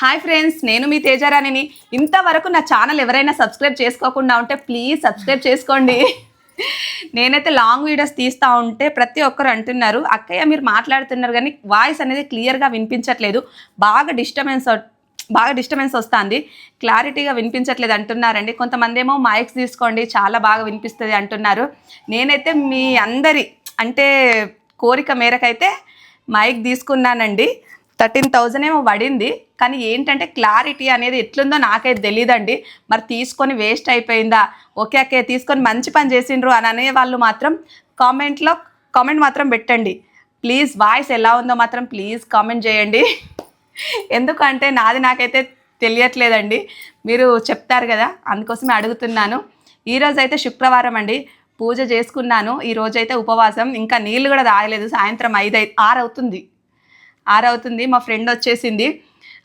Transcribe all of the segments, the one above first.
Hi friends నేను మీ తేజారాణిని ఇంతవరకు నా ఛానల్ ఎవరైనా సబ్స్క్రైబ్ చేసుకోకుండా ఉంటే ప్లీజ్ సబ్స్క్రైబ్ చేసుకోండి. నేనైతే లాంగ్ వీడియోస్ తీస్తూ ఉంటే ప్రతి ఒక్కరు అంటున్నారు. అక్కయ్య మీరు మాట్లాడుతున్నారు కానీ వాయిస్ అనేది క్లియర్గా వినిపించట్లేదు. బాగా డిస్టర్బెన్స్ బాగా డిస్టర్బెన్స్ వస్తుంది. క్లారిటీగా వినిపించట్లేదు అంటున్నారండి. కొంతమంది ఏమో మైక్స్ తీసుకోండి చాలా బాగా వినిపిస్తుంది అంటున్నారు. నేనైతే మీ అందరి అంటే కోరిక మేరకైతే మైక్ తీసుకున్నానండి. థర్టీన్ థౌజండ్ ఏమో పడింది. కానీ ఏంటంటే క్లారిటీ అనేది ఎట్లుందో నాకైతే తెలియదండి మరి తీసుకొని వేస్ట్ అయిపోయిందా? ఓకే ఓకే తీసుకొని మంచి పని చేసిండ్రు అని అనే వాళ్ళు మాత్రం కామెంట్లో కామెంట్ మాత్రం పెట్టండి. ప్లీజ్ వాయిస్ ఎలా ఉందో మాత్రం ప్లీజ్ కామెంట్ చేయండి. ఎందుకంటే నాది నాకైతే తెలియట్లేదండి. మీరు చెప్తారు కదా అందుకోసమే అడుగుతున్నాను. ఈరోజు అయితే శుక్రవారం అండి. పూజ చేసుకున్నాను. ఈరోజైతే ఉపవాసం. ఇంకా నీళ్ళు కూడా తాగలేదు. సాయంత్రం ఐదు ఐదు ఆరు అవుతుంది ఆరవుతుంది మా ఫ్రెండ్ వచ్చేసింది.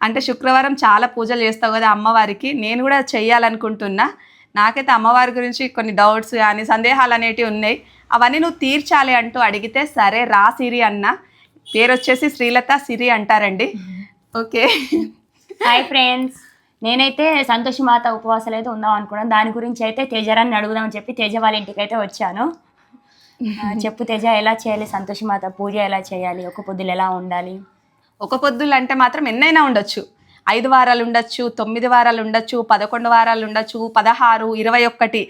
అంటే శుక్రవారం చాలా పూజలు చేస్తావు కదా అమ్మవారికి నేను కూడా చెయ్యాలనుకుంటున్నా. నాకైతే అమ్మవారి గురించి కొన్ని డౌట్స్ కానీ సందేహాలు అనేటివి ఉన్నాయి. అవన్నీ నువ్వు తీర్చాలి అంటూ అడిగితే సరే రా సిరి అన్న. పేరు వచ్చేసి శ్రీలత సిరి అంటారండి. ఓకే. హాయ్ ఫ్రెండ్స్ నేనైతే సంతోషమాత ఉపవాసాలు అయితే ఉందాం అనుకున్నాను. దాని గురించి అయితే తేజరాన్ని అడుగుదామని చెప్పి తేజ వాళ్ళ ఇంటికి అయితే వచ్చాను. చెప్పు తేజ ఎలా చేయాలి? సంతోషమాత పూజ ఎలా చేయాలి? ఒక పొద్దులు ఎలా ఉండాలి? ఒక పొద్దులు అంటే మాత్రం ఎన్నైనా ఉండొచ్చు. ఐదు వారాలు ఉండొచ్చు తొమ్మిది వారాలు ఉండొచ్చు పదకొండు వారాలు ఉండొచ్చు పదహారు ఇరవై ఒక్కటి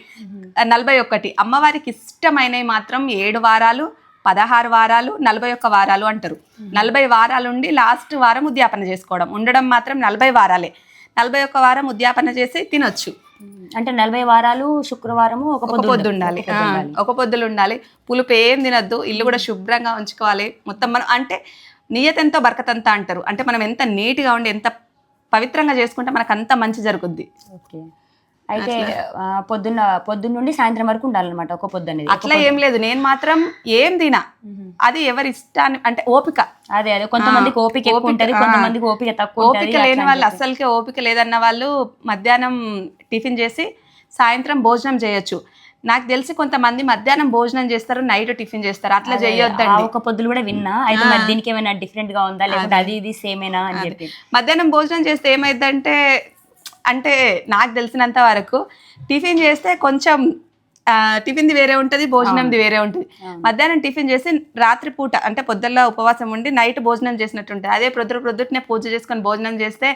నలభై ఒక్కటి. అమ్మవారికి ఇష్టమైనవి మాత్రం ఏడు వారాలు పదహారు వారాలు నలభై ఒక్క వారాలు అంటారు. నలభై వారాలు ఉండి లాస్ట్ వారం ఉద్యాపన చేసుకోవడం. ఉండడం మాత్రం నలభై వారాలే. నలభై ఒక్క వారం ఉద్యాపన చేసి తినొచ్చు. అంటే నలభై వారాలు శుక్రవారము ఒక పొద్దు ఉండాలి. ఒక పొద్దులు ఉండాలి. పులుపు ఏం తినద్దు. ఇల్లు కూడా శుభ్రంగా ఉంచుకోవాలి. మొత్తం మనం అంటే నియతంతో బరకతంత అంటారు. అంటే మనం ఎంత నీట్గా ఉండి ఎంత పవిత్రంగా చేసుకుంటే మనకు అంత మంచి జరుగుద్ది. ఓకే. అయితే పొద్దున్న పొద్దున్న నుండి సాయంత్రం వరకు ఉండాలన్నమాట ఒక పొద్దు అనేది. అట్లా ఏం లేదు. నేను మాత్రం ఏం తినా అది ఎవరి ఇష్టాన్ని అంటే ఓపిక. అదే అదే. కొంతమందికి ఓపిక ఉంటది. కొంతమందికి ఓపిక తక్కువ ఓపిక లేని వాళ్ళు అస్సలకే ఓపిక లేదన్న వాళ్ళు మధ్యాహ్నం టిఫిన్ చేసి సాయంత్రం భోజనం చేయొచ్చు. నాకు తెలిసి కొంతమంది మధ్యాహ్నం భోజనం చేస్తారు నైట్ టిఫిన్ చేస్తారు. అట్లా చేయొద్దండి. ఒక పొద్దులు కూడా విన్నా. అయితే మరి దీనికి ఏమైనా డిఫరెంట్గా ఉందా? లేకపోతే అది. ఇది సేమేనా అని చెప్పి. మధ్యాహ్నం భోజనం చేస్తే ఏమైందంటే అంటే నాకు తెలిసినంత వరకు టిఫిన్ చేస్తే కొంచెం టిఫిన్ది వేరే ఉంటుంది భోజనంది వేరే ఉంటుంది. మధ్యాహ్నం టిఫిన్ చేసి రాత్రి పూట అంటే పొద్దుల్లో ఉపవాసం ఉండి నైట్ భోజనం చేసినట్టు ఉంటుంది అదే ప్రొద్దున ప్రొద్దుటనే పూజ చేసుకొని భోజనం చేస్తే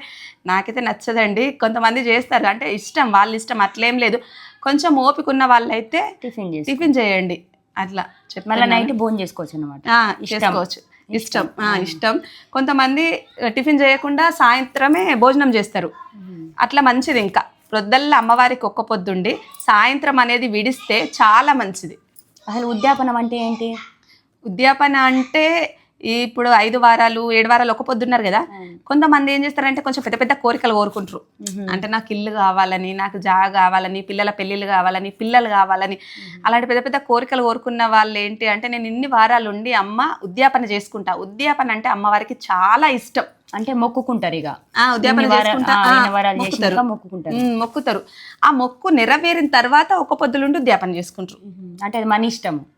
నాకైతే నచ్చదండి. కొంతమంది చేస్తారు. అంటే ఇష్టం వాళ్ళ ఇష్టం అట్లేం లేదు. కొంచెం ఓపిక ఉన్న వాళ్ళైతే టిఫిన్ చేసి టిఫిన్ చేయండి. అట్లా మళ్ళీ నైట్ భోజనం చేసుకోవచ్చు అనమాట చేసుకోవచ్చు. ఇష్టం. ఆ, ఇష్టం. కొంతమంది టిఫిన్ చేయకుండా సాయంత్రమే భోజనం చేస్తారు. అట్లా మంచిది ఇంకా. ప్రొద్దల్ల అమ్మవారికి ఒక్క పొద్దుండి సాయంత్రం అనేది విడిస్తే చాలా మంచిది. అసలు ఉద్యాపనం అంటే ఏంటి? ఉద్యాపన అంటే ఇప్పుడు ఐదు వారాలు ఏడు వారాలు ఒక పొద్దున్నారు కదా కొంతమంది ఏం చేస్తారంటే కొంచెం పెద్ద పెద్ద కోరికలు కోరుకుంటారు. అంటే నాకు ఇల్లు కావాలని నాకు జాగ కావాలని పిల్లల పెళ్ళిళ్ళు కావాలని పిల్లలు కావాలని. అలాంటి పెద్ద పెద్ద కోరికలు కోరుకున్న వాళ్ళు ఏంటి అంటే నేను ఇన్ని వారాలు ఉండి అమ్మ ఉద్యాపన చేసుకుంటా. ఉద్యాపన అంటే అమ్మవారికి చాలా ఇష్టం. అంటే మొక్కుకుంటారు ఇక. ఉద్యాపన మొక్కుతారు. మొక్కుకుంటారు. ఆ మొక్కు నెరవేరిన తర్వాత ఒక పొద్దులుండి ఉద్యాపన చేసుకుంటారు. అంటే అది మన ఇష్టము?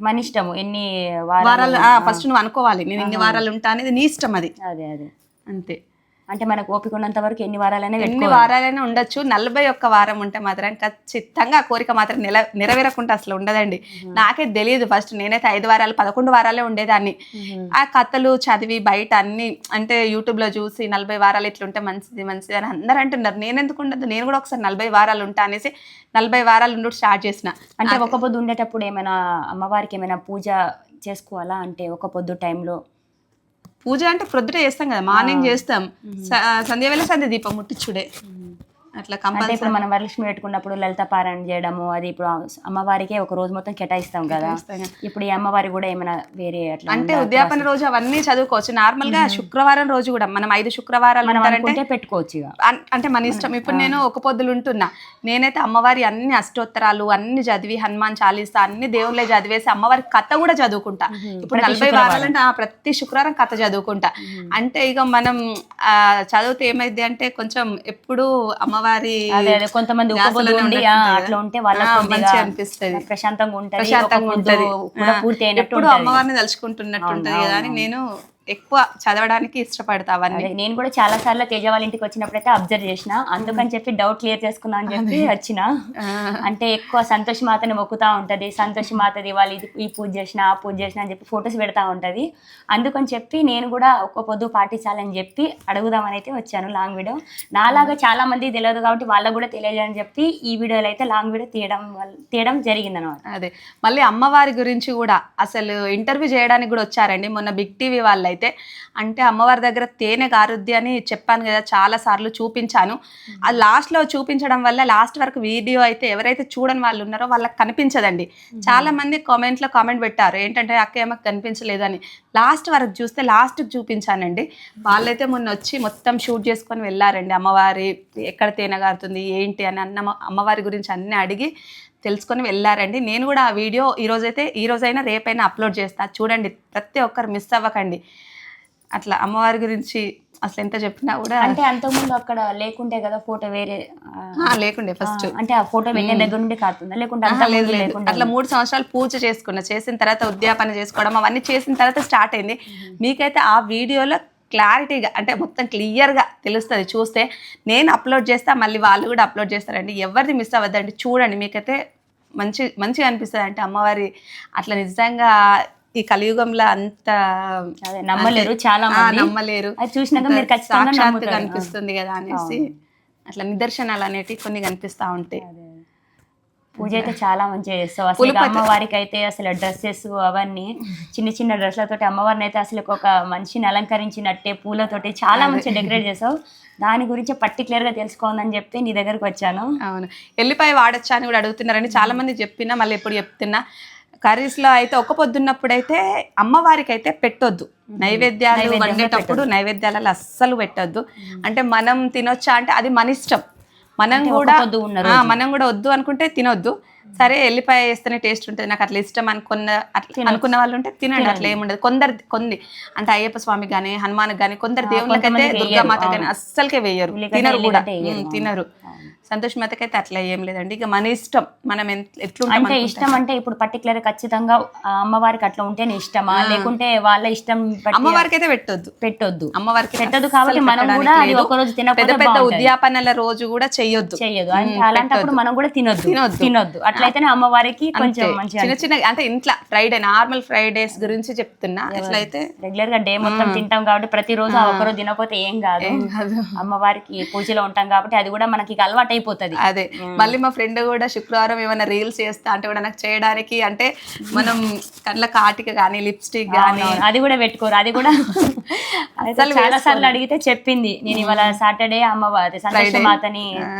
మన ఇష్టము. ఎన్ని వారాలు ఫస్ట్ నువ్వు అనుకోవాలి. నేను ఇన్ని వారాలు ఉంటా అనేది నీ ఇష్టం అది. అదే అదే. అంతే. అంటే మనకు ఓపిక ఉన్నంత వరకు ఎన్ని వారాలైనా ఎన్ని వారాలైనా ఉండొచ్చు. నలభై ఒక్క వారం ఉంటే మాత్రం ఖచ్చితంగా ఆ కోరిక మాత్రం నెల నెరవేరకుండా అసలు ఉండదండి. నాకే తెలియదు ఫస్ట్. నేనైతే ఐదు వారాలు పదకొండు వారాలే ఉండేదాన్ని. ఆ కథలు చదివి బయట అన్ని అంటే యూట్యూబ్లో చూసి నలభై వారాలు ఇట్లుంటే మంచిది మంచిది అని అందరూ అంటున్నారు. నేను ఎందుకు ఉండదు? నేను కూడా ఒకసారి నలభై వారాలు ఉంటా అనేసి నలభై వారాలు ఉండు స్టార్ట్ చేసిన. అంటే ఒక పొద్దు ఉండేటప్పుడు ఏమైనా అమ్మవారికి ఏమైనా పూజ చేసుకోవాలా? అంటే ఒక పొద్దు టైంలో పూజ అంటే ప్రొద్దుట చేస్తాం కదా మార్నింగ్ చేస్తాం. సంధ్య వేళ సంధ్య దీపం ముట్టించుడే అట్లా అంటే కంపల్సరీ ఇప్పుడు మనం వరలక్ష్మి పెట్టుకున్నప్పుడు లలిత పారాయణ చేయడము అది ఇప్పుడు అమ్మవారికే ఒక రోజు మొత్తం కేటాయిస్తాం కదా. ఇప్పుడు ఈ అమ్మవారి కూడా ఏమైనా వేరే అట్లా అంటే ఉందా? ఉద్యాపన రోజు అవన్నీ చదువుకోవచ్చు. నార్మల్గా శుక్రవారం రోజు కూడా మనం ఐదు శుక్రవారాలు అనుకుంటే పెట్టుకోవచ్చు అంటే మన ఇష్టం. ఇప్పుడు నేను ఒక పొద్దులు ఉంటున్నా. నేనైతే అమ్మవారి అన్ని అష్టోత్తరాలు అన్ని చదివి హనుమాన్ చాలీసా అన్ని దేవుళ్ళే చదివేసి అమ్మవారి కథ కూడా చదువుకుంటా. ఇప్పుడు నలభై వారాలంటే ప్రతి శుక్రవారం కథ చదువుకుంటా. అంటే ఇక మనం ఆ, చదివితే ఏమైంది అంటే కొంచెం ఎప్పుడు అమ్మవారి అదే కొంతమంది అట్లా ఉంటే మంచిగా అనిపిస్తది. ప్రశాంతంగా ఉంటది ప్రశాంతంగా పూర్తి ఎప్పుడు ఉంటది. అమ్మవారిని తలుచుకుంటున్నట్టు ఉంటది కదా అని నేను ఎక్కువ చదవడానికి ఇష్టపడతా అవన్నీ అదే నేను కూడా చాలా సార్లు తేజ వాళ్ళ ఇంటికి వచ్చినప్పుడైతే అబ్జర్వ్ చేసిన. అందుకని చెప్పి డౌట్ క్లియర్ చేసుకుందాం అని చెప్పి వచ్చిన. అంటే ఎక్కువ సంతోష్ మాతని మొక్కుతా ఉంటది. సంతోష్ మాతది వాళ్ళు ఇది ఈ పూజ చేసిన ఆ పూజ చేసిన అని చెప్పి ఫొటోస్ పెడతా ఉంటది. అందుకని చెప్పి నేను కూడా ఒక్క పొద్దు పాటించాలని చెప్పి అడుగుదామని అయితే వచ్చాను లాంగ్ వీడియో నాలాగా చాలా మంది తెలియదు కాబట్టి వాళ్ళకు కూడా తెలియజేయని చెప్పి ఈ వీడియోలో అయితే లాంగ్ వీడియో తీయడం వల్ల- తీయడం జరిగింది అనమాట అదే. మళ్ళీ అమ్మవారి గురించి కూడా అసలు ఇంటర్వ్యూ చేయడానికి కూడా వచ్చారండి. మొన్న బిగ్ టీవీ వాళ్ళు అయితే అంటే అమ్మవారి దగ్గర తేనె గారుద్ది అని చెప్పాను కదా చాలా సార్లు చూపించాను. అది లాస్ట్లో చూపించడం వల్ల లాస్ట్ వరకు వీడియో అయితే ఎవరైతే చూడని వాళ్ళు ఉన్నారో వాళ్ళకి కనిపించదండి. చాలా మంది కామెంట్లో కామెంట్ పెట్టారు ఏంటంటే అక్క ఏమో కనిపించలేదని. లాస్ట్ వరకు చూస్తే లాస్ట్కి చూపించానండి. వాళ్ళైతే మొన్న వచ్చి మొత్తం షూట్ చేసుకొని వెళ్ళారండి. అమ్మవారి ఎక్కడ తేనె గారుతుంది ఏంటి అని అన్న అమ్మవారి గురించి అన్నీ అడిగి తెలుసుకొని వెళ్ళారండి. నేను కూడా ఆ వీడియో ఈ రోజైతే ఈ రోజైనా రేపైనా అప్లోడ్ చేస్తా. చూడండి ప్రతి ఒక్కరు మిస్ అవ్వకండి. అట్లా అమ్మవారి గురించి అసలు ఎంత చెప్పినా కూడా అంటే అంతకుముందు అక్కడ లేకుంటే కదా ఫోటో వేరే లేకుండే ఫస్ట్. అంటే ఆ ఫోటో వెళ్ళే దగ్గర నుండి కారుతుందా లేకుంటే లేదు అట్లా మూడు సంవత్సరాలు పూజ చేసుకున్నా. చేసిన తర్వాత ఉద్యాపన చేసుకోవడం అవన్నీ చేసిన తర్వాత స్టార్ట్ అయింది. మీకైతే ఆ వీడియోలో క్లారిటీగా అంటే మొత్తం క్లియర్గా తెలుస్తుంది. చూస్తే నేను అప్లోడ్ చేస్తా మళ్ళీ వాళ్ళు కూడా అప్లోడ్ చేస్తారండి. ఎవరిది మిస్ అవ్వద్దండి. చూడండి మీకైతే మంచి మంచిగా అనిపిస్తుంది. అంటే అమ్మవారి అట్లా నిజంగా ఈ కలియుగంలో అంత నమ్మలేరు చాలా నమ్మలేరు. అది చూసినాక మీరు ఖచ్చితంగా. కనిపిస్తుంది కదా అనేసి అట్లా నిదర్శనాలు అనేటివి కొన్ని కనిపిస్తా ఉంటాయి. పూజ అయితే చాలా మంచిగా చేస్తావు. అసలు అమ్మవారికి అయితే అసలు డ్రెస్సెస్ అవన్నీ చిన్న చిన్న డ్రెస్లతోటి అమ్మవారిని అయితే అసలు ఒక మనిషిని అలంకరించినట్టే పూలతోటి చాలా మంచిగా డెకరేట్ చేసావు. దాని గురించి పర్టికులర్గా తెలుసుకోవాలని చెప్పి నీ దగ్గరకు వచ్చాను. అవును. ఎల్లిపాయ వాడచ్చా అని కూడా అడుగుతున్నారండి చాలా మంది చెప్పినా మళ్ళీ ఎప్పుడు చెప్తున్నా. కర్రీస్లో అయితే ఒక్క పొద్దున్నప్పుడు అయితే అమ్మవారికి అయితే పెట్టొద్దు నైవేద్యాలు వండేటప్పుడు నైవేద్యాలలో అస్సలు పెట్టొద్దు. అంటే మనం తినొచ్చా అంటే అది మన ఇష్టం. మనం కూడా మనం కూడా వద్దు అనుకుంటే తినొద్దు. సరే ఎల్లిపాయ వేస్తేనే టేస్ట్ ఉంటుంది. నాకు అట్లా ఇష్టం అనుకున్న అట్లా అనుకున్న వాళ్ళు ఉంటే తినండి అట్లా ఏముండదు. కొందరు కొన్ని అంటే అయ్యప్ప స్వామికి కానీ హనుమాన్ కానీ కొందరు దేవుళ్ళకైతే దుర్గామాత కానీ అస్సలకే వేయరు. తినరు కూడా. తినరు. సంతోష్ మాతకైతే అట్లా ఏం లేదండి. ఇక మన ఇష్టం మనం ఎంత- ఎట్లుంటాం అంటే ఇష్టం అంటే ఇప్పుడు పర్టికులర్ ఖచ్చితంగా అమ్మవారికి అట్లా ఉంటేనే ఇష్టమా? లేకుంటే వాళ్ళ ఇష్టం అమ్మవారికి అయితే పెట్టొద్దు. పెట్టొద్దు. అమ్మవారికి పెట్టదు కాబట్టి మనం కూడా. ఒక రోజు తినకపోతే పెద్ద. ఉద్యాపనల రోజు కూడా చెయ్యొద్దు. చెయ్యదు అంటే అలాంటప్పుడు మనం కూడా తినొద్దు. తినొద్దు. తినొద్దు. అట్లయితేనే అమ్మవారికి కొంచెం మంచిగా చిన్న చిన్న అంటే ఇంట్లో ఫ్రైడే నార్మల్ ఫ్రైడేస్ గురించి చెప్తున్నా. ఎట్లయితే రెగ్యులర్గా డే మొత్తం తింటాం కాబట్టి ప్రతిరోజు ఆ ఒక్కరోజు తినకపోతే ఏం కాదు. అమ్మవారికి పూజలో ఉంటాం కాబట్టి అది కూడా మనకి అలవాటు అయిపోతుంది. అదే. మళ్ళీ మా ఫ్రెండ్ కూడా శుక్రవారం ఏమైనా రీల్స్ చేస్తా అంటే కూడా నాకు చేయడానికి అంటే మనం కళ్ళ కాటిక కానీ లిప్స్టిక్ కానీ అది కూడా పెట్టుకోరు. అది కూడా చాలా సార్లు అడిగితే చెప్పింది. నేను ఇవాళ సాటర్డే అమ్మవారి సంతోష మాతని ఆ,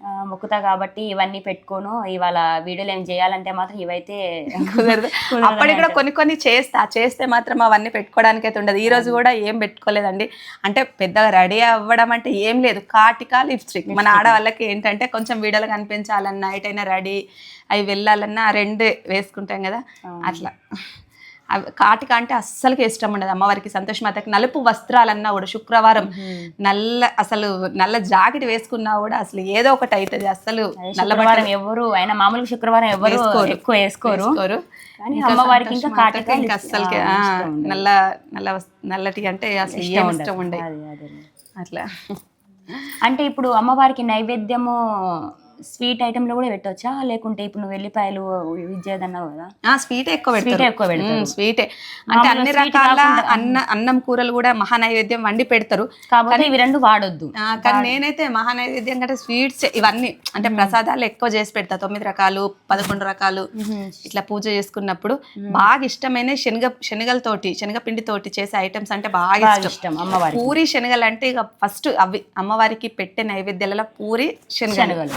మొక్కుతా కాబట్టి ఇవన్నీ పెట్టుకోను. ఇవాళ వీడియోలు ఏం చేయాలంటే మాత్రం ఇవైతే కుదరదు. అప్పటికి కూడా కొన్ని కొన్ని చేస్తా. చేస్తే మాత్రం అవన్నీ పెట్టుకోవడానికి అయితే ఉండదు. ఈ రోజు కూడా ఏం పెట్టుకోలేదండి. అంటే పెద్దగా రెడీ అవ్వడం అంటే ఏం లేదు. కాటిక లిప్స్టిక్. మన ఆడవాళ్ళకి ఏంటంటే కొంచెం వీడియోలు కనిపించాలన్నా ఎటైనా రెడీ అవి వెళ్ళాలన్నా రెండు వేసుకుంటాం కదా. అట్లా. కాటిక అంటే అస్సలకి ఇష్టం ఉండదు అమ్మవారికి సంతోష్. మాతకి నలుపు వస్త్రాలన్నా కూడా శుక్రవారం నల్ల అసలు నల్ల జాకెట్ వేసుకున్నా కూడా అసలు ఏదో ఒకటి అవుతుంది అసలు నల్ల శుక్రవారం ఎవరు అయినా మామూలుగా శుక్రవారం ఎవరు ఎక్కువ వేసుకోరు. అమ్మవారికి ఇంకా కాటిక ఇంకా అస్సలకి ఉండదు. నల్ల నల్ల నల్లటి అంటే అసలు ఏం ఇష్టం ఉండే అదే, అదే. అట్లా. అంటే ఇప్పుడు అమ్మవారికి నైవేద్యము స్వీట్ ఐటెంలో కూడా పెట్టవచ్చా లేకుంటే ఇప్పుడు నువ్వు వెల్లిపాయలు విద్యేదన్నావు కదా? ఆ స్వీటే ఎక్కువ స్వీట్ పెడతారు. ఎక్కువ పెడతారు. స్వీటే. అంటే అన్ని రకాల అన్న అన్నం. కూరలు కూడా మహా నైవేద్యం వండి పెడతారు. కాకపోతే ఇవి రెండు వాడొద్దు. కానీ నేనైతే మహా నైవేద్యం కంటే స్వీట్స్ ఇవన్నీ అంటే ప్రసాదాలు ఎక్కువ చేసి పెడతా. తొమ్మిది రకాలు పదకొండు రకాలు ఇట్లా పూజ చేసుకున్నప్పుడు బాగా ఇష్టమైన శనగ శనగలతోటి శనగపిండి తోటి చేసే ఐటమ్స్ అంటే బాగా ఇష్టం. అమ్మవారికి. పూరి శనగలు అంటే ఇక ఫస్ట్ అవి అమ్మవారికి పెట్టే నైవేద్యాలలో పూరి శనగలు.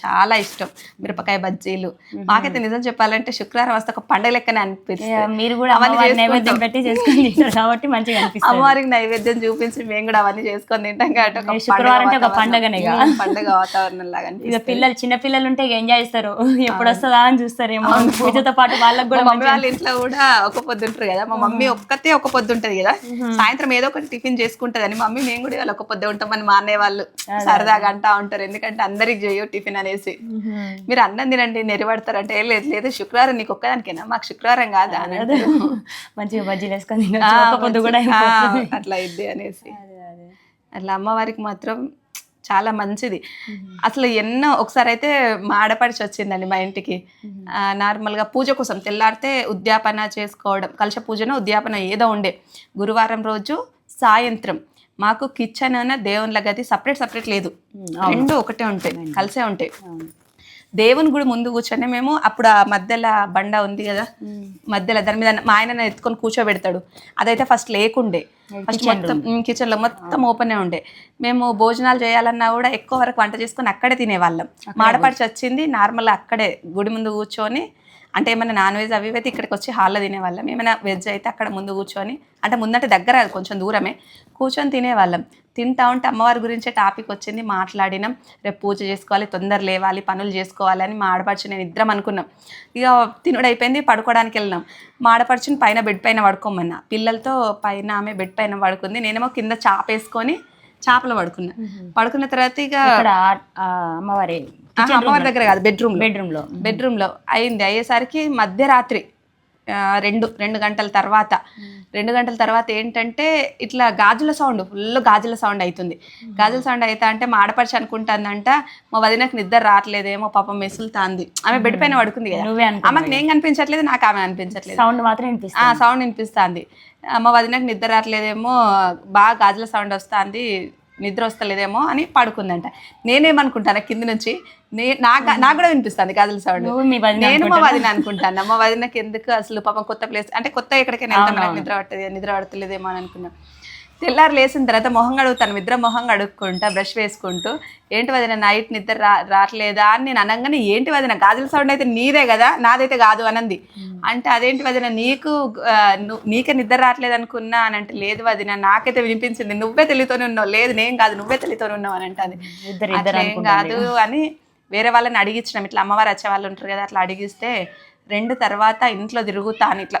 చాలా ఇష్టం మిరపకాయ బజ్జీలు. మాకైతే నిజం చెప్పాలంటే శుక్రవారం వస్తే ఒక పండగ లెక్కనే అనిపిస్తుంది మీరు కూడా నైవేద్యం. పెట్టి చేసుకొని కాబట్టి మంచిగా అనిపిస్తుంది. అమ్మవారికి నైవేద్యం చూపించి మేము కూడా అవన్నీ చేసుకొని తింటాం కాబట్టి శుక్రవారం అంటే ఒక పండగ పండగనేగా. వాతావరణం. మ్మ్, పండగ వాతావరణం లాగా ఇక. పిల్లలు చిన్న పిల్లలు ఉంటే ఎంజాయ్ చేస్తారు. ఎప్పుడు వస్తుందా అని చూస్తారేమో. పూజతో పాటు వాళ్ళకి కూడా మమ్మీ వాళ్ళ ఇంట్లో కూడా ఒక పొద్దు ఉంటారు కదా. మా మమ్మీ ఒక్కతే ఒక పొద్దు ఉంటది కదా. సాయంత్రం ఏదో ఒకటి టిఫిన్ చేసుకుంటది అని మమ్మీ మేము కూడా ఒక పొద్దు ఉంటామని మా అన్నయ్య వాళ్ళు సరదాగా అంటా ఉంటారు. ఎందుకంటే అందరికి చేయు టిఫిన్ అనేసి. మీరు అన్నం తినండి నెరవేడతారంటే "ఏ, లేదు లేదు శుక్రవారం నీకు ఒక్కదానికేనా? మాకు శుక్రవారం కాదా అని అంటారు. మంచిగా బజ్జీలు వేసుకొని. అట్లా ఇద్ది అనేసి. అట్లా అమ్మవారికి మాత్రం చాలా మంచిది. అసలు ఎన్నో ఒకసారి అయితే మా ఆడపడిచి వచ్చిందండి మా ఇంటికి. నార్మల్గా పూజ కోసం తెల్లారితే ఉద్యాపన చేసుకోవడం కలశ పూజను ఉద్యాపన ఏదో ఉండే. గురువారం రోజు సాయంత్రం మాకు కిచెన్ అన్న దేవుళ్ళ గది సపరేట్ సపరేట్ లేదు. రెండు ఒకటే ఉంటాయి కలిసే ఉంటాయి. దేవుని గుడి ముందు కూర్చొని మేము అప్పుడు ఆ మధ్యలో బండ ఉంది కదా మధ్యలో దాని మీద మా ఆయన ఎత్తుకొని కూర్చోబెడతాడు. అదైతే ఫస్ట్ లేకుండే. ఫస్ట్ మొత్తం కిచెన్లో మొత్తం ఓపెన్ ఉండే. మేము భోజనాలు చేయాలన్నా కూడా ఎక్కువ వరకు వంట చేసుకొని అక్కడే తినేవాళ్ళం. మాడపడిచి వచ్చింది నార్మల్ అక్కడే గుడి ముందు కూర్చొని అంటే ఏమైనా నాన్ వెజ్ అవి అయితే ఇక్కడికి వచ్చి హాల్లో తినేవాళ్ళం. ఏమైనా వెజ్ అయితే అక్కడ ముందు కూర్చొని అంటే ముందంటే దగ్గర కాదు, కొంచెం దూరమే. కూర్చొని తినేవాళ్ళం. తింటా ఉంటే అమ్మవారి గురించే టాపిక్ వచ్చింది. మాట్లాడినాం. రేపు పూజ చేసుకోవాలి తొందర లేవాలి పనులు చేసుకోవాలి అని మా ఆడపడుచు నేను ఇద్దరం అనుకున్నాం. ఇక తినుడు అయిపోయింది పడుకోవడానికి వెళ్ళినాం. మా ఆడపడుచుని పైన బెడ్ పైన పడుకోమన్నా. పిల్లలతో పైన ఆమె బెడ్ పైన పడుకుంది. నేనేమో కింద చాప వేసుకొని చాపలో పడుకున్నా. పడుకున్న తర్వాత ఇక అమ్మవారి అమ్మవారి దగ్గర కాదు బెడ్రూమ్ బెడ్రూమ్లో. బెడ్రూమ్లో. అయింది. అయ్యేసరికి మధ్యరాత్రి. రెండు రెండు గంటల తర్వాత. రెండు గంటల తర్వాత ఏంటంటే ఇట్లా గాజుల సౌండ్ ఫుల్ గాజుల సౌండ్ అవుతుంది గాజుల సౌండ్ అవుతా అంటే మా ఆడపడిచి అనుకుంటుందంట మా వదినకు నిద్ర రావట్లేదేమో పాపం మెసులుతాంది. ఆమె బెడ్ పైన పడుకుంది కదా. ఆమెకు నేను కనిపించట్లేదు నాకు ఆమె అనిపించట్లేదు సౌండ్ మాత్రం ఆ సౌండ్ వినిపిస్తుంది. అమ్మ వదినకు నిద్ర రావట్లేదేమో బాగా గాజుల సౌండ్ వస్తుంది నిద్ర వస్తలేదేమో అని పడుకుందంట. నేనేమనుకుంటాను కింది నుంచి నాకు నాకు కూడా వినిపిస్తుంది గాజుల సౌండ్ నేను మా వదిన అనుకుంటాను. మా వదినకి ఎందుకు అసలు పాపం కొత్త ప్లేస్ అంటే కొత్త ఎక్కడికైనా వెళ్తాం మనకు నిద్ర పట్టదు నిద్ర పడతలేదేమో అని అనుకున్నాం. తెల్లారు లేచిన తర్వాత మొహం కడుగుతాను. నిద్ర మొహం కడుక్కుంటా బ్రష్ వేసుకుంటూ ఏంటి వదిన నైట్ నిద్ర రా రావట్లేదా? అని నేను అనగానే ఏంటి వదిన గాజుల సౌండ్ అయితే నీదే కదా నాదైతే కాదు అనంది. అంటే అదేంటి వదిన నీకు నీకే నిద్ర రావట్లేదు అనుకున్నా అని అంటే లేదు వదిన నాకైతే వినిపించింది. నువ్వే తెలియతోనే ఉన్నావు. లేదు నేను కాదు నువ్వే తెలియతోనే ఉన్నావు అని ఇద్దరు అట్లేం కాదు అని వేరే వాళ్ళని అడిగించినాం ఇట్లా అమ్మవారు వచ్చే వాళ్ళు ఉంటారు కదా అట్లా అడిగిస్తే రెండు తర్వాత ఇంట్లో తిరుగుతాను ఇట్లా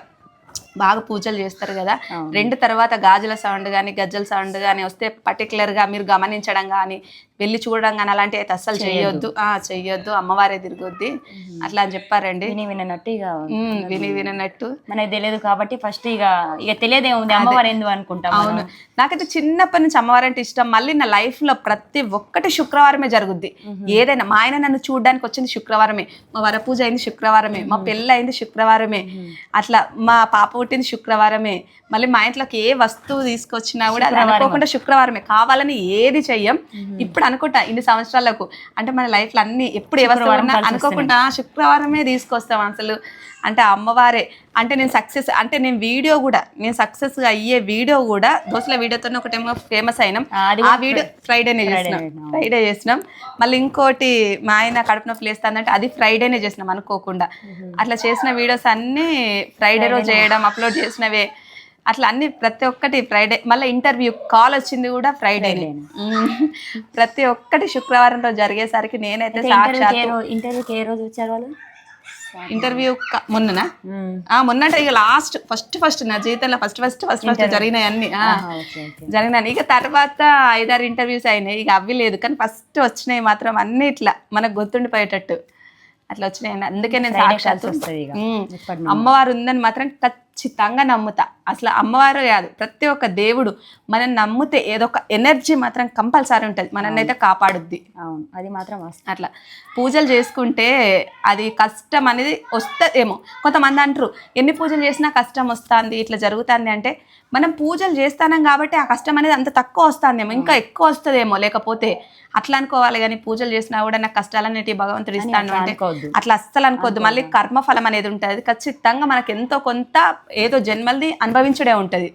బాగా పూజలు చేస్తారు కదా. రెండు తర్వాత గాజుల సౌండ్ కానీ గజ్జల సౌండ్ కానీ వస్తే particular గా మీరు గమనించడం కానీ వెళ్ళి చూడడం కానీ అలాంటివి అయితే అస్సలు చెయ్యొద్దు. ఆ, చెయ్యొద్దు. అమ్మవారే తిరగొద్ది. అట్లా అని చెప్పారండి. విని వినట్టు ఇక విని వినట్టు మనకి తెలియదు కాబట్టి ఫస్ట్ ఇక ఇక తెలియదే ఉంది. అమ్మవారు ఎందుకు అనుకుంటాం. అవును. నాకైతే చిన్నప్పటి నుంచి అమ్మవారు అంటే ఇష్టం. మళ్ళీ నా లైఫ్లో ప్రతి ఒక్కటి శుక్రవారమే జరుగుద్ది. ఏదైనా మా ఆయన నన్ను చూడడానికి వచ్చింది శుక్రవారమే. మా వర పూజ అయింది శుక్రవారమే. మా పెళ్ళి అయింది శుక్రవారమే. అట్లా మా పాప పుట్టింది శుక్రవారమే. మళ్ళీ మా ఇంట్లోకి ఏ వస్తువు తీసుకొచ్చినా కూడా అది అనుకోకుండా శుక్రవారమే. కావాలని ఏది చెయ్యం. ఇప్పుడు అనుకుంటా ఇన్ని సంవత్సరాలకు. అంటే మన లైఫ్లో అన్ని ఎప్పుడు ఏ వస్తువు ఉన్నా అనుకోకుండా "ఆ, శుక్రవారమే తీసుకొస్తాం అసలు. అంటే అమ్మవారే. అంటే నేను సక్సెస్ అంటే నేను వీడియో కూడా నేను సక్సెస్ అయ్యే వీడియో కూడా దోశల వీడియోతో ఒకటేమో ఫేమస్ అయినాం. ఆ, వీడియో ఫ్రైడేనే చేసినాం. ఫ్రైడే చేసినాం. మళ్ళీ ఇంకోటి మా ఆయన కడుపు నొప్పి లేస్తుందంటే అది ఫ్రైడేనే చేసినాం అనుకోకుండా. అట్లా చేసిన వీడియోస్ అన్నీ ఫ్రైడే రోజు చేయడం అప్లోడ్ చేసినవే. అట్లా అన్ని ప్రతి ఒక్కటి ఫ్రైడే మళ్ళీ ఇంటర్వ్యూ కాల్ వచ్చింది కూడా ఫ్రైడేనే ప్రతి ఒక్కటి శుక్రవారం రోజు జరిగేసరికి నేనైతే ఇంటర్వ్యూకి సాక్షాత్ ఏ రోజు ఇంటర్వ్యూకి ఏ రోజు వచ్చారు వాళ్ళు? ఇంటర్వ్యూ మొన్ననా? ఆ మొన్నంటే ఇక లాస్ట్ ఫస్ట్ ఫస్ట్ నా జీవితంలో ఫస్ట్ ఫస్ట్ ఫస్ట్ ఫస్ట్ జరిగినాయి అన్ని. జరిగినాయి. ఇక తర్వాత ఐదారు ఇంటర్వ్యూస్ అయినాయి. ఇక అవి లేదు. కానీ ఫస్ట్ వచ్చినాయి మాత్రం అన్ని ఇట్లా మనకు గుర్తుండిపోయేటట్టు. అట్లా వచ్చినాయి. అందుకే నేను. ఇప్పటి అమ్మవారు ఉందని మాత్రం ఖచ్చితంగా నమ్ముతా. అసలు అమ్మవారు కాదు ప్రతి ఒక్క దేవుడు మనం నమ్మితే ఏదో ఒక ఎనర్జీ మాత్రం కంపల్సరీ ఉంటుంది. మనల్ని అయితే కాపాడుద్ది. అవును అది మాత్రం అట్లా. పూజలు చేసుకుంటే అది కష్టం అనేది వస్తుందేమో కొంతమంది అంటారు ఎన్ని పూజలు చేసినా కష్టం వస్తుంది ఇట్లా జరుగుతుంది అంటే మనం పూజలు చేస్తానం కాబట్టి ఆ కష్టం అనేది అంత తక్కువ వస్తుందేమో ఇంకా ఎక్కువ వస్తుందేమో లేకపోతే అట్లా అనుకోవాలి కానీ పూజలు చేసినా కూడా నాకు కష్టాలన్నిటి భగవంతుడు ఇస్తాను అంటే అట్లా అస్సలు అనుకోవద్దు. మళ్ళీ కర్మఫలం అనేది ఉంటుంది. ఖచ్చితంగా మనకి ఎంతో కొంత ఏదో జన్మల్ని అనుభవించడే ఉంటుంది.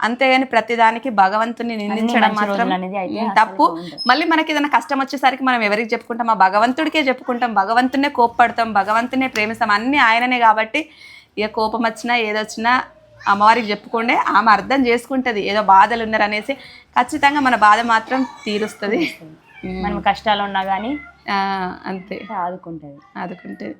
అంతేగాని ప్రతిదానికి భగవంతుని నిందించడం మాత్రం తప్పు. మళ్ళీ మనకి ఏదైనా కష్టం వచ్చేసరికి మనం ఎవరికి చెప్పుకుంటాం? ఆ భగవంతుడికే చెప్పుకుంటాం. భగవంతునే కోప్పడతాం. భగవంతునే ప్రేమిస్తాం. అన్ని ఆయననే కాబట్టి ఇక కోపం వచ్చినా ఏదొచ్చినా అమ్మవారికి చెప్పుకోండి ఆమె అర్థం చేసుకుంటది. ఏదో బాధలు ఉన్నారు అనేసి ఖచ్చితంగా మన బాధ మాత్రం తీరుస్తుంది. మనం కష్టాలు ఉన్నా కానీ ఆ, అంతే. ఆదుకుంటది. ఆదుకుంటది.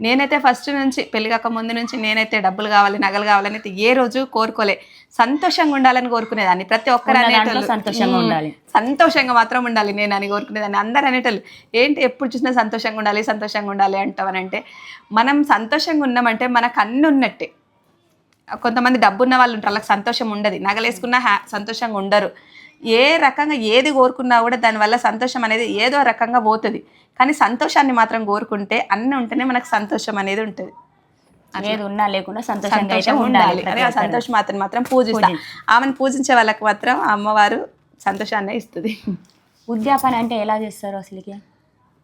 నేనైతే ఫస్ట్ నుంచి పెళ్ళి కాక ముందు నుంచి నేనైతే డబ్బులు కావాలి నగలు కావాలని అయితే ఏ రోజు కోరుకోలే. సంతోషంగా ఉండాలని కోరుకునేదాన్ని. ప్రతి ఒక్కరు అనేటోళ్ళు. సంతోషంగా "మ్మ్, ఉండాలి." సంతోషంగా మాత్రం ఉండాలి నేను అని కోరుకునేదాన్ని. అందరు అనేటోళ్ళు ఏంటి ఎప్పుడు చూసినా సంతోషంగా ఉండాలి సంతోషంగా ఉండాలి అంటావనంటే మనం సంతోషంగా ఉన్నామంటే మనకు అన్ని ఉన్నట్టే. కొంతమంది డబ్బు ఉన్న వాళ్ళు ఉంటారు వాళ్ళకి సంతోషం ఉండదు. నగలేసుకున్నా హ్యా సంతోషంగా ఉండరు. ఏ రకంగా ఏది కోరుకున్నా కూడా దానివల్ల సంతోషం అనేది ఏదో రకంగా పోతుంది. కానీ సంతోషాన్ని మాత్రం కోరుకుంటే అన్ని ఉంటేనే మనకు సంతోషం అనేది ఉంటుంది. ఏది ఉన్నా లేకున్నా సంతోషంగా అయితే ఉండాలి. సంతోషం మాత్రం మాత్రం పూజిస్తాం. ఆమెను పూజించే వాళ్ళకి మాత్రం అమ్మవారు సంతోషాన్ని ఇస్తుంది. ఉద్యాపన అంటే ఎలా చేస్తారు అసలుకి?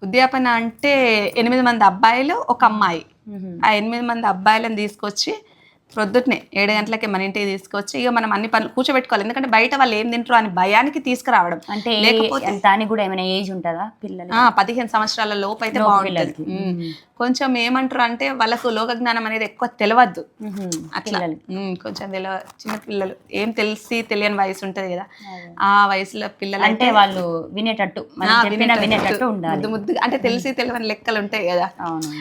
ఉద్యాపన అంటే ఎనిమిది మంది అబ్బాయిలు ఒక అమ్మాయి. ఆ ఎనిమిది మంది అబ్బాయిలను తీసుకొచ్చి ప్రొద్దుటనే ఏడు గంటలకి మన ఇంటికి తీసుకొచ్చి ఇక మనం అన్ని పనులు కూర్చోబెట్టుకోవాలి. ఎందుకంటే బయట వాళ్ళు ఏం తింటారు అని భయానికి తీసుకురావడం. అంటే లేకపోతే దానికి కూడా ఏమైనా ఏజ్ ఉంటుందా పిల్లలు పదిహేను సంవత్సరాల లోపు అయితే బాగుంటుంది. కొంచెం ఏమంటారు అంటే వాళ్ళకు లోక జ్ఞానం అనేది ఎక్కువ తెలియద్దు అట్లా. కొంచెం తెలియ చిన్న పిల్లలు. ఏం తెలిసి తెలియని వయసు ఉంటది కదా. ఆ వయసులో పిల్లలు అంటే వాళ్ళు వినేటట్టు ముద్దు ముద్దుగా అంటే తెలిసి తెలియని లెక్కలు ఉంటాయి కదా.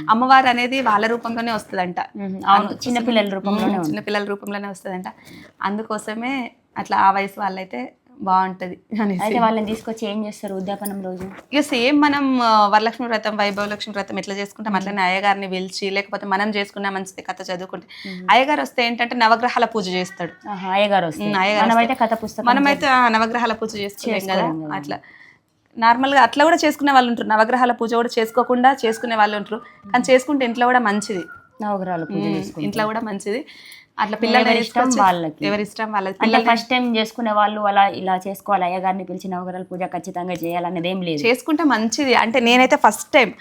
అమ్మవారు అనేది వాళ్ళ రూపంలోనే వస్తుందంట. అవును. చిన్న పిల్లల రూపంలోనే ఉంది చిన్న పిల్లల రూపంలోనే వస్తుందంట. అందుకోసమే అట్లా ఆ వయసు వాళ్ళైతే బాగుంటది అయితే వాళ్ళని తీసుకొచ్చి ఏం చేస్తారు ఉద్యాపనం రోజు? ఇక సేమ్ మనం వరలక్ష్మి వ్రతం వైభవ లక్ష్మి వ్రతం ఎట్లా చేసుకుంటాం అట్లనే అయ్యగారిని పిలిచి లేకపోతే మనం చేసుకున్న మంచిది కథ చదువుకుంటే. అయ్యగారు వస్తే ఏంటంటే నవగ్రహాల పూజ చేస్తాడు. అయ్యగారు అయ్యగారు మనమైతే కథ పుస్తకం మనమైతే ఆ నవగ్రహాల పూజ చేసుకోలేం కదా అట్లా. నార్మల్గా అట్లా కూడా చేసుకునే వాళ్ళు ఉంటారు. నవగ్రహాల పూజ కూడా చేసుకోకుండా చేసుకునే వాళ్ళు ఉంటారు. కానీ చేసుకుంటే ఇంట్లో కూడా మంచిది. నవగ్రహాలు. ఇంట్లో కూడా మంచిది. అట్లా పిల్లలు ఇష్టం వాళ్ళకి. ఎవరి ఇష్టం వాళ్ళది అంటే ఫస్ట్ టైం చేసుకునే వాళ్ళు అలా ఇలా చేసుకోవాలి అయ్యగారిని పిలిచి నవగ్రహాల పూజ ఖచ్చితంగా చేయాలనేది ఏం లేదు. చేసుకుంటే మంచిది. అంటే నేనైతే ఫస్ట్ టైం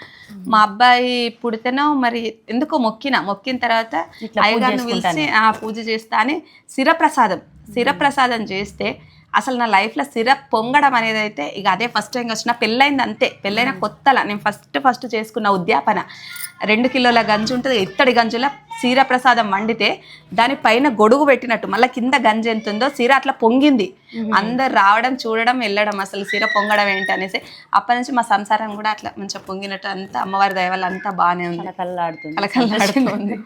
మా అబ్బాయి పుడితేనో మరి ఎందుకో మొక్కిన. మొక్కిన తర్వాత అయ్యగారిని పిలిచి ఆ పూజ చేస్తా అని శిరప్రసాదం శిరప్రసాదం చేస్తే అసలు నా లైఫ్లో సిర పొంగడం అనేది అయితే ఇక అదే ఫస్ట్ టైం వచ్చిన పెళ్ళైంది అంతే. పెళ్ళైన కొత్తలా. నేను ఫస్ట్ ఫస్ట్ చేసుకున్న ఉద్యాపన. రెండు కిలోల గంజి ఉంటుంది. ఇత్తడి గంజుల సీర ప్రసాదం వండితే దానిపైన గొడుగు పెట్టినట్టు మళ్ళీ కింద గంజి ఎంత ఉందో సీర అట్లా పొంగింది. అందరు రావడం చూడడం వెళ్ళడం అసలు సీర పొంగడం ఏంటి అనేసి అప్పటి నుంచి మా సంసారం కూడా అట్లా మంచిగా పొంగినట్టు అంతా అమ్మవారి దయ వల్ల అంతా బాగానే ఉంది. కలకల్లాడుతుంది కలకలాడుతుంది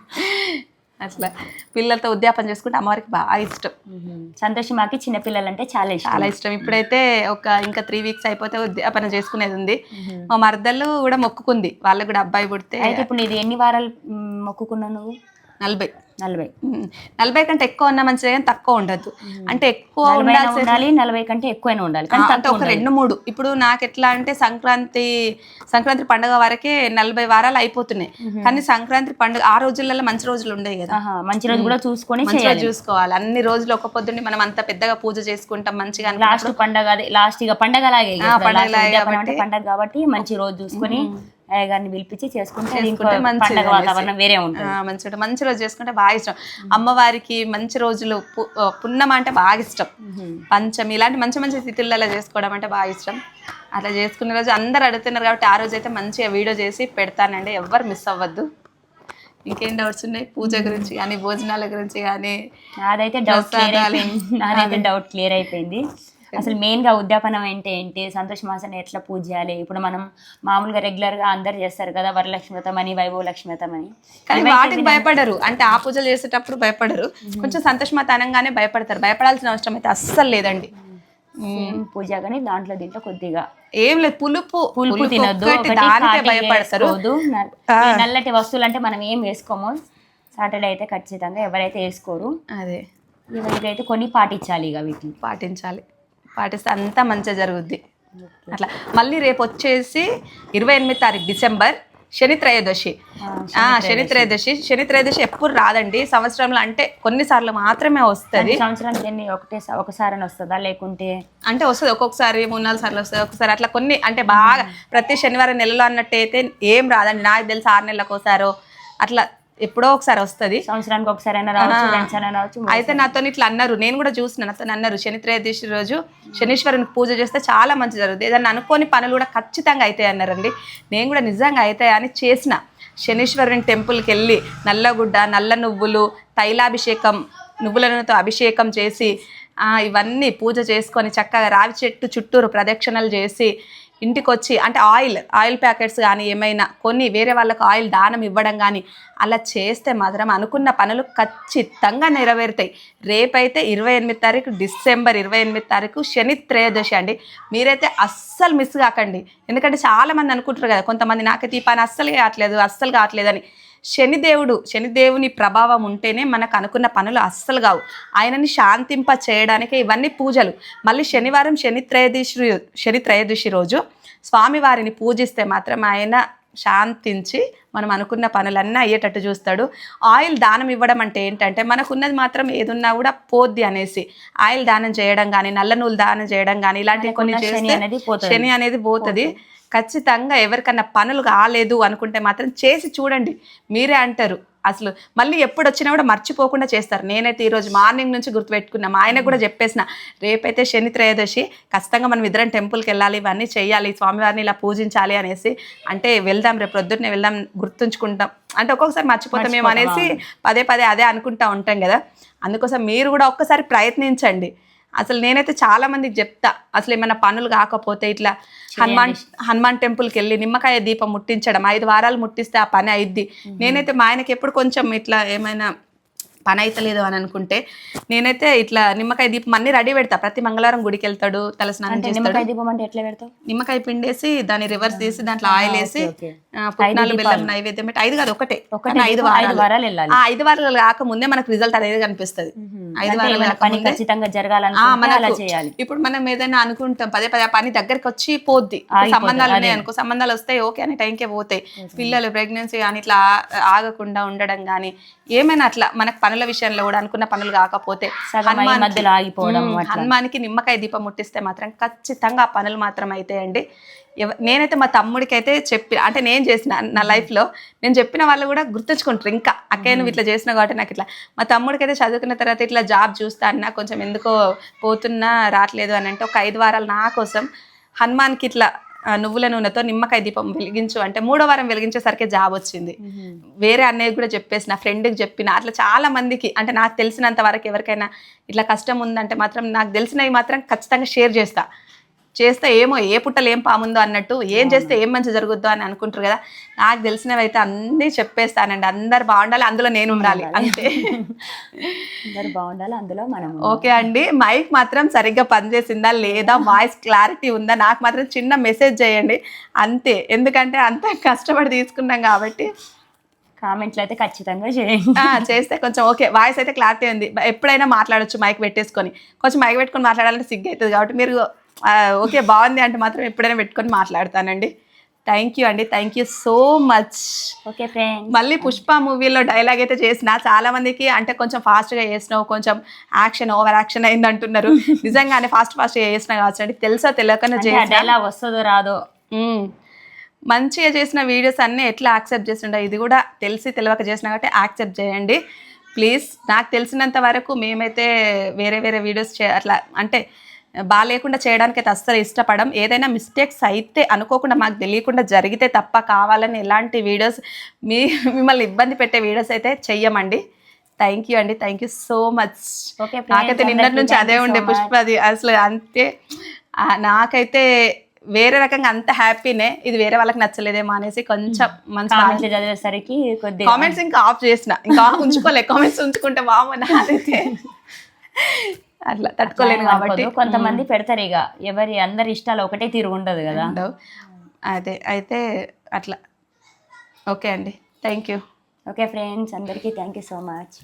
అట్లా. పిల్లలతో ఉద్యాపన చేసుకుంటే అమ్మవారికి బాగా ఇష్టం. సంతోషి మాకి చిన్నపిల్లలు అంటే చాలా ఇష్టం. చాలా ఇష్టం. ఇప్పుడైతే ఒక ఇంకా త్రీ వీక్స్ అయిపోతే ఉద్యాపన చేసుకునేది ఉంది. మా మరదలు కూడా మొక్కుకుంది. వాళ్ళకు కూడా అబ్బాయి పుడితే అయితే ఇప్పుడు నీది ఎన్ని వారాలు మ్మ్, మొక్కుకున్నావు నువ్వు? నలభై. నలభై. నలభై కంటే ఎక్కువ ఉన్న మంచిది కానీ తక్కువ ఉండదు అంటే ఎక్కువ ఉండాలి నలభై కంటే ఎక్కువైనా ఉండాలి అంటే ఒక రెండు మూడు. ఇప్పుడు నాకు ఎట్లా అంటే సంక్రాంతి సంక్రాంతి పండుగ వరకే నలభై వారాలు అయిపోతున్నాయి. కానీ సంక్రాంతి పండుగ ఆ రోజులలో మంచి రోజులు ఉండేవి కదా. మంచి రోజు కూడా చూసుకొని చూసుకోవాలి. అన్ని రోజులు ఒక పొద్దున్నే మనం అంత పెద్దగా పూజ చేసుకుంటాం మంచిగా. లాస్ట్ పండగ అదే లాస్ట్ ఇక పండగ లాగే పండగ కాబట్టి. పండగ కాబట్టి మంచి రోజు చూసుకొని పిలిపించి చేసుకుంటే పండగ అనేసి. వాతావరణం వేరే ఉంటుంది. మంచి ఉంటుంది. మంచి రోజు చేసుకుంటే బాగా ఇష్టం. అమ్మవారికి మంచి రోజులు పున్నమ అంటే బాగా ఇష్టం. పంచమి ఇలాంటి మంచి మంచి తిథులలో చేసుకోవడం అంటే బాగా ఇష్టం. అట్లా చేసుకునే రోజు అందరు అడుగుతున్నారు కాబట్టి ఆ రోజు అయితే మంచిగా వీడియో చేసి పెడతానండి. ఎవ్వరు మిస్ అవ్వద్దు. ఇంకేం డౌట్స్ ఉన్నాయి? పూజ గురించి కానీ భోజనాల గురించి కానీ నాదైతే డౌట్ నాదైతే డౌట్ క్లియర్ అయిపోయింది. అసలు మెయిన్గా ఉద్యాపనం అంటే ఏంటి? సంతోష మాసాన్ని ఎట్లా పూజ చేయాలి? ఇప్పుడు మనం మామూలుగా రెగ్యులర్గా అందరు చేస్తారు కదా వరలక్ష్మి వ్రతం అని వైభవ లక్ష్మి వ్రతం అని. కానీ వాటికి భయపడరు. అంటే ఆ పూజలు చేసేటప్పుడు భయపడరు. కొంచెం సంతోషమాత అనగానే భయపడతారు. భయపడాల్సిన అవసరం అయితే అస్సలు లేదండి. పూజ కానీ దాంట్లో దీంట్లో కొద్దిగా. ఏం లేదు. పులుపు పులుపు తినొద్దు. భయపడతారు. నల్లటి వస్తువులు అంటే మనం ఏం వేసుకోము? సాటర్డే అయితే ఖచ్చితంగా ఎవరైతే వేసుకోరు అదే. ఇక ఇదైతే కొన్ని పాటించాలి ఇక వీటిని. పాటించాలి. పాటిస్తే అంతా మంచిగా జరుగుద్ది. అట్లా. మళ్ళీ రేపు వచ్చేసి ఇరవై ఎనిమిది తారీఖు డిసెంబర్ శని త్రయోదశి. శని త్రయోదశి. శని త్రయోదశి ఎప్పుడు రాదండి. సంవత్సరంలో అంటే కొన్నిసార్లు మాత్రమే వస్తుంది. సంవత్సరానికి ఎన్ని? ఒకటే ఒకసారి వస్తుందా లేకుంటే? అంటే వస్తుంది. ఒక్కొక్కసారి మూడు నాలుగు సార్లు వస్తుంది. ఒక్కొక్కసారి అట్లా కొన్ని అంటే బాగా ప్రతి శనివారం నెలలో అన్నట్టు అయితే ఏం రాదండి. నాకు తెలిసి ఆరు నెలలకు ఒకసారో అట్లా ఎప్పుడో ఒకసారి వస్తుంది. సంవత్సరానికి ఒకసారి రావచ్చు అయితే నాతో ఇట్లా అన్నారు. నేను కూడా చూసిన నాతో అన్నారు. శని త్రయోదశి రోజు శనీశ్వరునికి పూజ చేస్తే చాలా మంచి జరుగుతుంది. ఏదన్నా అనుకోని పనులు కూడా ఖచ్చితంగా అవుతాయి అన్నారండి. నేను కూడా నిజంగా అవుతాయి అని చేసిన. శనీశ్వరుని టెంపుల్కి వెళ్ళి నల్లగుడ్డ నల్ల నువ్వులు తైలాభిషేకం నువ్వుల నూనెతో అభిషేకం చేసి ఇవన్నీ పూజ చేసుకొని చక్కగా రావి చెట్టు చుట్టూరు ప్రదక్షిణలు చేసి ఇంటికి వచ్చి అంటే ఆయిల్ ఆయిల్ ప్యాకెట్స్ కానీ ఏమైనా కొన్ని వేరే వాళ్ళకు ఆయిల్ దానం ఇవ్వడం కానీ అలా చేస్తే మాత్రం అనుకున్న పనులు ఖచ్చితంగా నెరవేరుతాయి. రేపైతే ఇరవై ఎనిమిది తారీఖు డిసెంబర్ ఇరవై ఎనిమిది తారీఖు శని త్రయోదశి అండి. మీరైతే అస్సలు మిస్ కాకండి. ఎందుకంటే చాలా మంది అనుకుంటారు కదా కొంతమంది నాకైతే ఈ పని అస్సలు కావట్లేదు అస్సలు కావట్లేదు అని శనిదేవుడు శనిదేవుని ప్రభావం ఉంటేనే మనకు అనుకున్న పనులు అస్సలు కావు. ఆయనని శాంతింప చేయడానికి ఇవన్నీ పూజలు. మళ్ళీ శనివారం శని త్రయోదశి శని త్రయోదశి రోజు స్వామివారిని పూజిస్తే మాత్రం ఆయన శాంతించి మనం అనుకున్న పనులన్నీ అయ్యేటట్టు చూస్తాడు. ఆయిల్ దానం ఇవ్వడం అంటే ఏంటంటే మనకున్నది మాత్రం ఏదున్నా కూడా పోద్ది అనేసి. ఆయిల్ దానం చేయడం కానీ నల్ల నూలు దానం చేయడం కానీ ఇలాంటివి కొన్ని చేస్తే. శని అనేది పోతుంది. ఖచ్చితంగా ఎవరికన్నా పనులు కాలేదు అనుకుంటే మాత్రం చేసి చూడండి. మీరే అంటారు. అసలు మళ్ళీ ఎప్పుడు వచ్చినా కూడా మర్చిపోకుండా చేస్తారు. నేనైతే ఈరోజు మార్నింగ్ నుంచి గుర్తుపెట్టుకున్నా. మా ఆయనకు కూడా చెప్పేసిన రేపైతే శని త్రయోదశి ఖచ్చితంగా మనం ఇద్దరం టెంపుల్కి వెళ్ళాలి ఇవన్నీ చేయాలి స్వామివారిని ఇలా పూజించాలి అనేసి. అంటే వెళ్దాం రేపు ప్రొద్దున్నే వెళ్దాం గుర్తుంచుకుంటాం. అంటే ఒక్కొక్కసారి మర్చిపోతామేమో అనేసి పదే పదే అదే అనుకుంటా ఉంటాం కదా. అందుకోసం మీరు కూడా ఒక్కసారి ప్రయత్నించండి. అసలు నేనైతే చాలా మందికి చెప్తా. అసలు ఏమైనా పనులు కాకపోతే ఇట్లా హనుమాన్ హనుమాన్ టెంపుల్కి వెళ్ళి నిమ్మకాయ దీపం ముట్టించడం ఐదు వారాలు ముట్టిస్తే ఆ పని అయిద్ది. నేనైతే మా ఆయనకి ఎప్పుడు కొంచెం ఇట్లా ఏమైనా పని అయితలేదు అని అనుకుంటే నేనైతే ఇట్లా నిమ్మకాయ దీపం అన్ని రెడీ పెడతా. ప్రతి మంగళవారం గుడికి వెళ్తాడు తలస్నానం చేస్తాడు. నిమ్మకాయ దీపం అంటే ఎట్లా పెడతావు? నిమ్మకాయ పిండేసి దాన్ని రివర్స్ చేసి దాంట్లో ఆయిల్ వేసి పుట్నాలు బెల్లం నైవేద్యం పెట్టి ఐదు కాదు ఒకటే. ఐదు ఐదు వారాలు. వెళ్ళాలి. ఆ ఐదు వారాలు కాకముందే మనకు రిజల్ట్ అనేది కనిపిస్తుంది. ఐదు వారాలు పని ఖచ్చితంగా చేయాలి. ఇప్పుడు మనం ఏదైనా అనుకుంటాం పదే పదే పని దగ్గరికి వచ్చి పోద్ది. సంబంధాలు. ఉన్నాయి అనుకో సంబంధాలు వస్తాయి ఓకే అని టైంకే పోతాయి పిల్లలు ప్రెగ్నెన్సీ కానీ ఇట్లా ఆగకుండా ఉండడం కానీ ఏమైనా అట్లా మనకు పనుల విషయంలో కూడా అనుకున్న పనులు కాకపోతే హనుమాన్కి- నిమ్మకాయ దీపం ముట్టిస్తే మాత్రం ఖచ్చితంగా ఆ పనులు మాత్రం అవుతాయండి ఎవ- నేనైతే మా తమ్ముడికి అయితే చెప్పి అంటే నేను చేసిన నా లైఫ్లో నేను చెప్పిన వాళ్ళు కూడా గుర్తుంచుకుంటారు ఇంకా. అక్కయ్య నువ్వు ఇట్లా చేసిన కాబట్టి నాకు ఇట్లా. మా తమ్ముడికి అయితే చదువుకున్న తర్వాత ఇట్లా జాబ్ చూస్తా అన్నా కొంచెం ఎందుకో పోతున్నా రావట్లేదు అని అంటే ఒక ఐదు వారాలు నా కోసం హనుమాన్కి ఇట్లా నువ్వుల నూనెతో నిమ్మకాయ దీపం వెలిగించు అంటే మూడో వారం వెలిగించేసరికి జాబ్ వచ్చింది. వేరే అన్నయ్య కూడా చెప్పేసి నా ఫ్రెండ్కి చెప్పిన అట్లా చాలా మందికి అంటే నాకు తెలిసినంత వరకు ఎవరికైనా ఇట్లా కష్టం ఉందంటే మాత్రం నాకు తెలిసినవి మాత్రం ఖచ్చితంగా షేర్ చేస్తా. చేస్తే ఏమో ఏ పుట్టలు ఏం పాముందో అన్నట్టు ఏం చేస్తే ఏం మంచి జరుగుద్దో అని అనుకుంటారు కదా. నాకు తెలిసినవి అయితే అన్నీ చెప్పేస్తానండి. అందరు బాగుండాలి అందులో నేను ఉండాలి. అంతే. అందరు బాగుండాలి అందులో మనం ఓకే అండి. మైక్ మాత్రం సరిగ్గా పనిచేసిందా లేదా? వాయిస్ క్లారిటీ ఉందా? నాకు మాత్రం చిన్న మెసేజ్ చేయండి. అంతే. ఎందుకంటే అంత కష్టపడి తీసుకున్నాం కాబట్టి. కామెంట్లు అయితే ఖచ్చితంగా చేయండి. చేస్తే కొంచెం ఓకే. వాయిస్ అయితే క్లారిటీ ఉంది. ఎప్పుడైనా మాట్లాడొచ్చు మైక్ పెట్టేసుకొని. కొంచెం మైక్ పెట్టుకొని మాట్లాడాలంటే సిగ్గు అవుతుంది కాబట్టి మీరు ఓకే బాగుంది. అంటే మాత్రం ఎప్పుడైనా పెట్టుకొని మాట్లాడతానండి. థ్యాంక్ యూ అండి. Thank you so much okay మళ్ళీ పుష్ప మూవీలో డైలాగ్ అయితే చేసిన చాలా మందికి అంటే కొంచెం ఫాస్ట్గా చేసినావు కొంచెం యాక్షన్ ఓవర్ యాక్షన్ అయింది అంటున్నారు. నిజంగానే ఫాస్ట్ ఫాస్ట్గా చేసిన కావచ్చు అండి. తెలుసో చేసిన? డైలాగ్ వస్తుందో రాదో. మంచిగా చేసిన వీడియోస్ అన్నీ ఎట్లా యాక్సెప్ట్ చేస్తుండే ఇది కూడా తెలిసి తెలియక చేసిన కాబట్టి యాక్సెప్ట్ చేయండి. ప్లీజ్ నాకు తెలిసినంత వరకు మేమైతే వేరే వేరే వీడియోస్ చే అట్లా అంటే బాగాలేకుండా చేయడానికి అయితే అస్సలు ఇష్టపడం. ఏదైనా మిస్టేక్స్ అయితే అనుకోకుండా మాకు తెలియకుండా జరిగితే తప్ప కావాలని ఎలాంటి వీడియోస్ మీ మిమ్మల్ని ఇబ్బంది పెట్టే వీడియోస్ అయితే చెయ్యమండి. థ్యాంక్ యూ అండి. థ్యాంక్ యూ సో మచ్ నాకైతే నిన్నటి నుంచి అదే ఉండే. పుష్పది అసలు అంతే. నాకైతే వేరే రకంగా అంత హ్యాపీనే ఇది వేరే వాళ్ళకి నచ్చలేదేమో అనేసి కొంచెం మనసు కామెంట్లు చదివేసరికి కొద్దిగా కామెంట్స్ ఇంకా ఆఫ్ చేసిన. ఇంకా ఉంచుకోలే. కామెంట్స్ ఉంచుకుంటే బాగుంది నాదైతే. అట్లా తట్టుకోలేను కాబట్టి. కొంతమంది పెడతారు ఇక. ఎవరి అందరి ఇష్టాలు ఒకటే తీరు ఉండదు కదా. అదే అయితే అట్లా. ఓకే అండి. Thank you. ఓకే ఫ్రెండ్స్ అందరికీ థ్యాంక్ యూ సో మచ్.